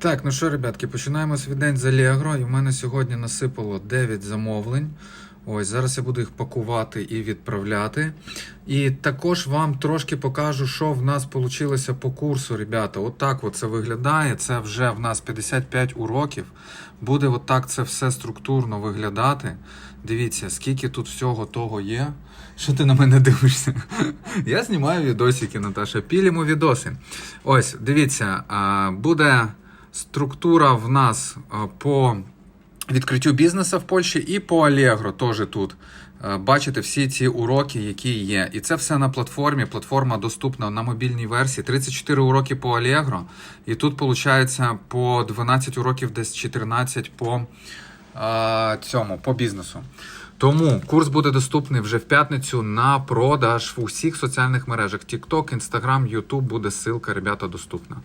Так, ну що, ребятки, починаємо свій день з Allegro. І в мене сьогодні насипало 9 замовлень. Ось зараз я буду їх пакувати і відправляти. І також вам трошки покажу, що в нас вийшло по курсу, ребята. Отак от це виглядає. Це вже в нас 55 уроків. Буде отак це все структурно виглядати. Дивіться, скільки тут всього того є. Що ти на мене дивишся? Я знімаю відосики, Наташа. Пілімо відоси. Ось, дивіться, буде структура в нас по відкриттю бізнесу в Польщі і по Allegro теж тут. Е, Бачите всі ці уроки, які є. І це все на платформі. Платформа доступна на мобільній версії. 34 уроки по Allegro. І тут, виходить, по 12 уроків, десь 14 по е, цьому, по бізнесу. Тому курс буде доступний вже в п'ятницю на продаж в усіх соціальних мережах. TikTok, Instagram, YouTube буде ссылка, ребята, доступна.